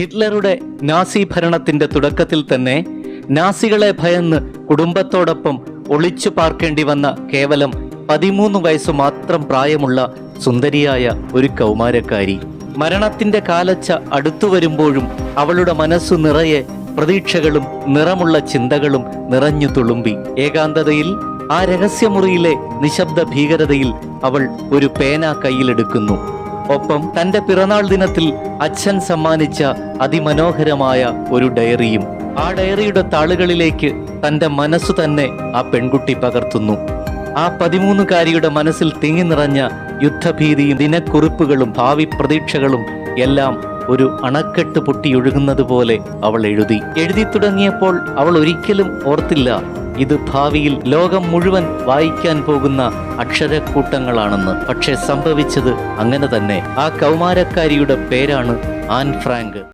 ഹിറ്റ്ലറുടെ Nazi ഭരണത്തിന്റെ തുടക്കത്തിൽ തന്നെ നാസികളെ ഭയന്ന് കുടുംബത്തോടൊപ്പം ഒളിച്ചു പാർക്കേണ്ടി വന്ന കേവലം പതിമൂന്ന് വയസ്സു മാത്രം പ്രായമുള്ള സുന്ദരിയായ ഒരു കൗമാരക്കാരി. മരണത്തിന്റെ കാലച്ച അടുത്തു വരുമ്പോഴും അവളുടെ മനസ്സു നിറയെ പ്രതീക്ഷകളും നിറമുള്ള ചിന്തകളും നിറഞ്ഞു തുളുമ്പി. ഏകാന്തതയിൽ ആ രഹസ്യമുറിയിലെ നിശബ്ദ ഭീകരതയിൽ അവൾ ഒരു പേന കയ്യിലെടുക്കുന്നു. ഒപ്പം തന്റെ പിറന്നാൾ ദിനത്തിൽ അച്ഛൻ സമ്മാനിച്ച അതിമനോഹരമായ ഒരു ഡയറിയും ആ ഡയറിയുടെ താളുകളിലേക്ക് തന്റെ മനസ്സ് തന്നെ ആ പെൺകുട്ടി പകർത്തുന്നു. ആ പതിമൂന്നുകാരിയുടെ മനസ്സിൽ തിങ്ങി നിറഞ്ഞ യുദ്ധഭീതിയും ദിനക്കുറിപ്പുകളും ഭാവി പ്രതീക്ഷകളും എല്ലാം ഒരു അണക്കെട്ട് പൊട്ടിയൊഴുകുന്നത് പോലെ അവൾ എഴുതി. എഴുതി തുടങ്ങിയപ്പോൾ അവൾ ഒരിക്കലും ഓർത്തില്ല ഇത് ഭാവിയിൽ ലോകം മുഴുവൻ വായിക്കാൻ പോകുന്ന അക്ഷരക്കൂട്ടങ്ങളാണെന്ന് പക്ഷെ സംഭവിച്ചത് അങ്ങനെ തന്നെ. ആ കൗമാരക്കാരിയുടെ പേരാണ് ആൻ ഫ്രാങ്ക്.